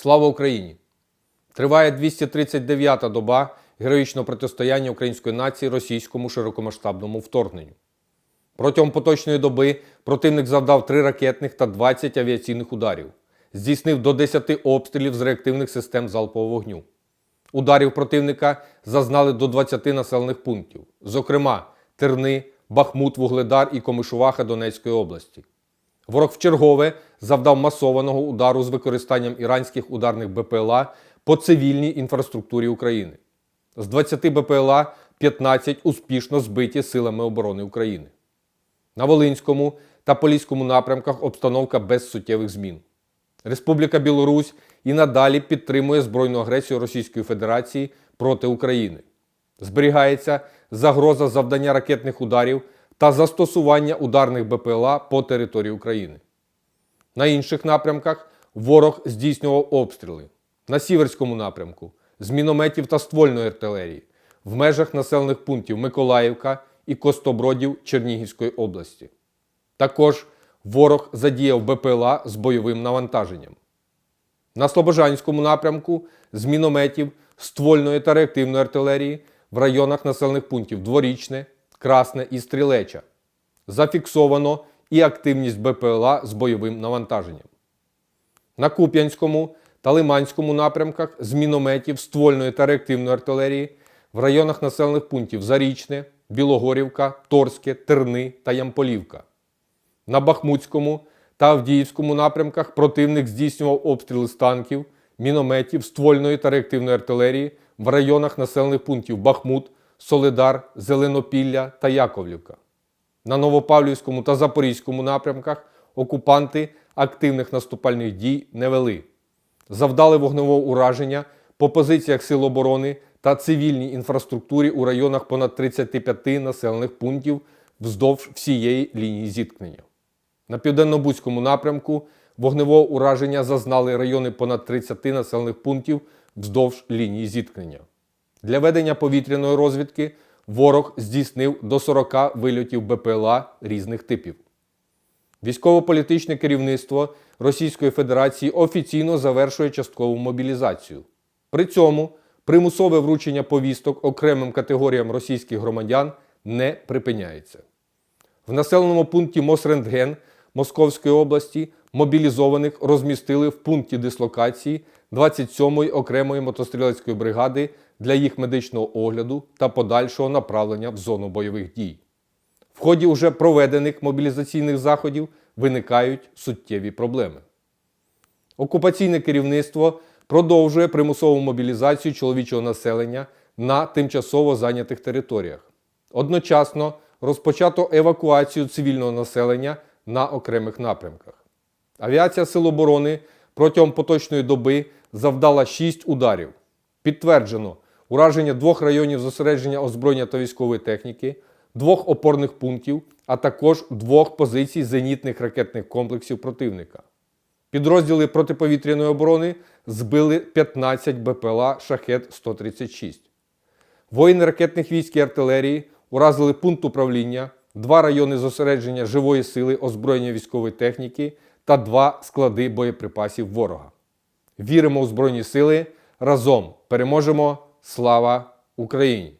Слава Україні! Триває 239-та доба героїчного протистояння української нації російському широкомасштабному вторгненню. Протягом поточної доби противник завдав 3 ракетних та 20 авіаційних ударів, здійснив до 10 обстрілів з реактивних систем залпового вогню. Ударів противника зазнали до 20 населених пунктів, зокрема Терни, Бахмут, Вугледар і Комишуваха Донецької області. Ворог вчергове завдав масованого удару з використанням іранських ударних БПЛА по цивільній інфраструктурі України. З 20 БПЛА 15 успішно збиті силами оборони України. На Волинському та Поліському напрямках обстановка без суттєвих змін. Республіка Білорусь і надалі підтримує збройну агресію Російської Федерації проти України. Зберігається загроза завдання ракетних ударів та застосування ударних БПЛА по території України. На інших напрямках ворог здійснював обстріли. На Сіверському напрямку з мінометів та ствольної артилерії в межах населених пунктів Миколаївка і Костобродів Чернігівської області. Також ворог задіяв БПЛА з бойовим навантаженням. На Слобожанському напрямку з мінометів, ствольної та реактивної артилерії в районах населених пунктів Дворічне, Красне і Стрілеча. Зафіксовано і активність БПЛА з бойовим навантаженням. На Куп'янському та Лиманському напрямках з мінометів, ствольної та реактивної артилерії в районах населених пунктів Зарічне, Білогорівка, Торське, Терни та Ямполівка. На Бахмутському та Авдіївському напрямках противник здійснював обстріли з танків, мінометів, ствольної та реактивної артилерії в районах населених пунктів Бахмут, Солидар, Зеленопілля та Яковлівка. На Новопавлівському та Запорізькому напрямках окупанти активних наступальних дій не вели. Завдали вогневого ураження по позиціях Сил оборони та цивільній інфраструктурі у районах понад 35 населених пунктів вздовж всієї лінії зіткнення. На південно-бузькому напрямку вогневого ураження зазнали райони понад 30 населених пунктів вздовж лінії зіткнення. Для ведення повітряної розвідки ворог здійснив до 40 вильотів БПЛА різних типів. Військово-політичне керівництво Російської Федерації офіційно завершує часткову мобілізацію. При цьому примусове вручення повісток окремим категоріям російських громадян не припиняється. В населеному пункті Мосрентген Московської області мобілізованих розмістили в пункті дислокації 27-ї окремої мотострілецької бригади для їх медичного огляду та подальшого направлення в зону бойових дій. В ході уже проведених мобілізаційних заходів виникають суттєві проблеми. Окупаційне керівництво продовжує примусову мобілізацію чоловічого населення на тимчасово зайнятих територіях. Одночасно розпочато евакуацію цивільного населення на окремих напрямках. Авіація Сил оборони протягом поточної доби завдала 6 ударів. Підтверджено ураження двох районів зосередження озброєння та військової техніки, двох опорних пунктів, а також двох позицій зенітних ракетних комплексів противника. Підрозділи протиповітряної оборони збили 15 БПЛА Шахет-136. Воїни ракетних військ і артилерії уразили пункт управління, два райони зосередження живої сили озброєння військової техніки та два склади боєприпасів ворога. Віримо у Збройні Сили. Разом переможемо! Слава Україні!